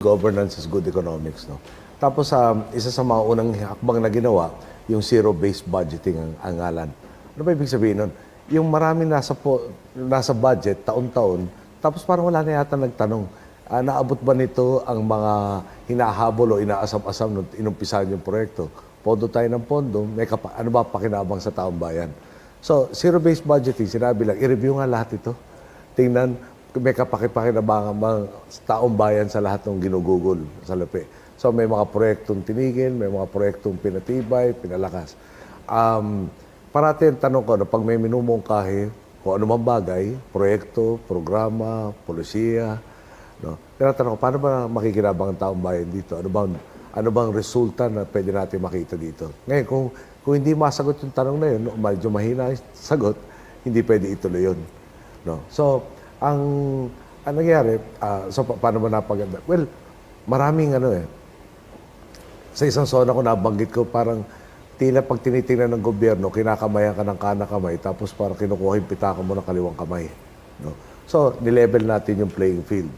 governance is good economics. No? Tapos, um, isa sa mga unang hakbang na ginawa, yung zero-based budgeting ang, ang ngalan. Ano ba ibig sabihin nun? Yung marami nasa, po, nasa budget, taon-taon, tapos parang wala na yata nagtanong, ah, naabot ba nito ang mga hinahabol o inaasam-asam nung inumpisahan yung proyekto? Pondo tayo ng pondo, may kapa, ano ba pakinabang sa taong bayan? So, zero-based budgeting, sinabi lang, i-review nga lahat ito. Tingnan, may kapakipakinabangan bang taong bayan sa lahat ng ginugugol sa lapi. So, may mga proyektong tinigil, may mga proyektong pinatibay, pinalakas. Um, parati ang tanong ko, no, pag may minumungkahi, kung ano mang bagay, proyekto, programa, polisiya, no, tinatanong ko, paano ba makikinabang ang taong bayan dito? Ano bang, ano bang resulta na pwede natin makita dito? Ngayon, kung, kung hindi masagot yung tanong na yun, no, medyo mahina yung sagot, hindi pwede ituloy yun. No? So, ang, ang nangyari, ah, so pa- paano ba napaganda? Well, maraming ano eh, sa isang zona ko nabanggit ko, parang tila pag tinitingnan ng gobyerno, kinakamayan ka ng kana kamay, tapos parang kinukuha yung pitaka mo ng kaliwang kamay. No? So, nilevel natin yung playing field.